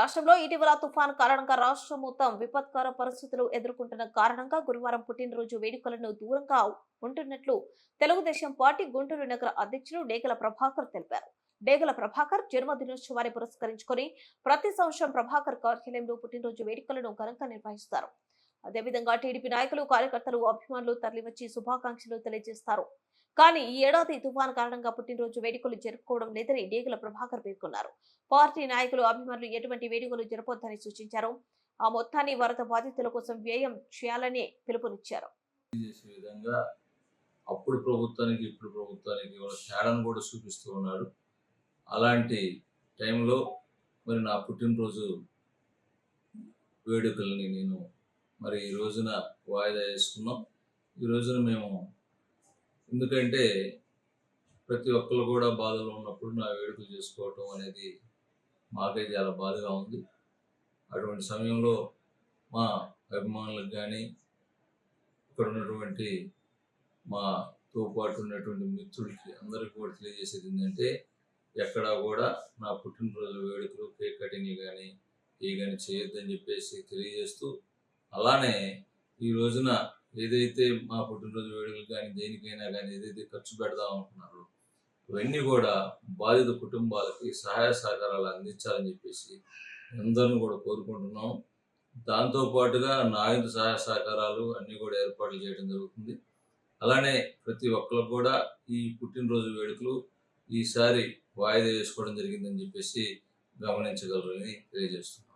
రాష్ట్రంలో ఇటీవల తుఫాన్ కారణంగా రాష్ట్రం మొత్తం విపత్కర పరిస్థితులు ఎదుర్కొంటున్న కారణంగా గురువారం పుట్టినరోజు వేడుకలను దూరంగా ఉంటున్నట్లు తెలుగుదేశం పార్టీ గుంటూరు నగర అధ్యక్షులు డేగల ప్రభాకర్ తెలిపారు. డేగల ప్రభాకర్ జన్మదినోత్సవాన్ని పురస్కరించుకొని ప్రతి సంవత్సరం ప్రభాకర్ కార్యాలయంలో పుట్టినరోజు వేడుకలను ఘనంగా నిర్వహిస్తారు. అదేవిధంగా టీడీపీ నాయకులు కార్యకర్తలు అభిమానులు తరలివచ్చి శుభాకాంక్షలు తెలియజేస్తారు. కానీ ఈ ఏడాది తుఫాన్ కారణంగా పుట్టినరోజు వేడుకలు జరుపుకోవడం లేదని డేగల ప్రభాకర్ పేర్కొన్నారు. పార్టీ నాయకులు అభిమానులు ఎటువంటి వేడుకలు జరపొద్దని సూచించారు. ఆ మొత్తాన్ని వరద బాధితుల కోసం వ్యయం చేయాలని పిలుపునిచ్చారు. విధంగా అప్పుడు ప్రభుత్వానికి ఇప్పుడు ప్రభుత్వానికి తేడాను కూడా చూపిస్తూ ఉన్నాడు అలాంటి టైంలో మరి నా పుట్టినరోజు వేడుకల్ని నేను మరి ఈ రోజున వాయిదా వేసుకున్నాం. ఈ రోజున మేము ఎందుకంటే ప్రతి ఒక్కరు కూడా బాధలో ఉన్నప్పుడు నా వేడుకలు చేసుకోవటం అనేది మాకే చాలా బాధగా ఉంది. అటువంటి సమయంలో మా అభిమానులకు కానీ ఇక్కడ ఉన్నటువంటి మాతో పాటు ఉన్నటువంటి మిత్రులకి అందరికీ కూడా తెలియజేసేది ఏంటంటే ఎక్కడా కూడా నా పుట్టినరోజు వేడుకలు కేక్ కటింగ్లు కానీ ఏ కానీ చేయొద్దని చెప్పేసి తెలియజేస్తూ అలానే ఈ రోజున ఏదైతే మా పుట్టినరోజు వేడుకలు కానీ దేనికైనా కానీ ఏదైతే ఖర్చు పెడదాం అనుకున్నారో ఇవన్నీ కూడా బాధిత కుటుంబాలకి సహాయ సహకారాలు అందించాలని చెప్పేసి అందరిని కూడా కోరుకుంటున్నాం. దాంతో పాటుగా సహాయ సహకారాలు అన్నీ కూడా ఏర్పాట్లు చేయడం జరుగుతుంది. అలానే ప్రతి ఒక్కరు కూడా ఈ పుట్టినరోజు వేడుకలు ఈసారి వాయిదా వేసుకోవడం జరిగిందని చెప్పేసి గమనించగలరని తెలియజేస్తున్నాం.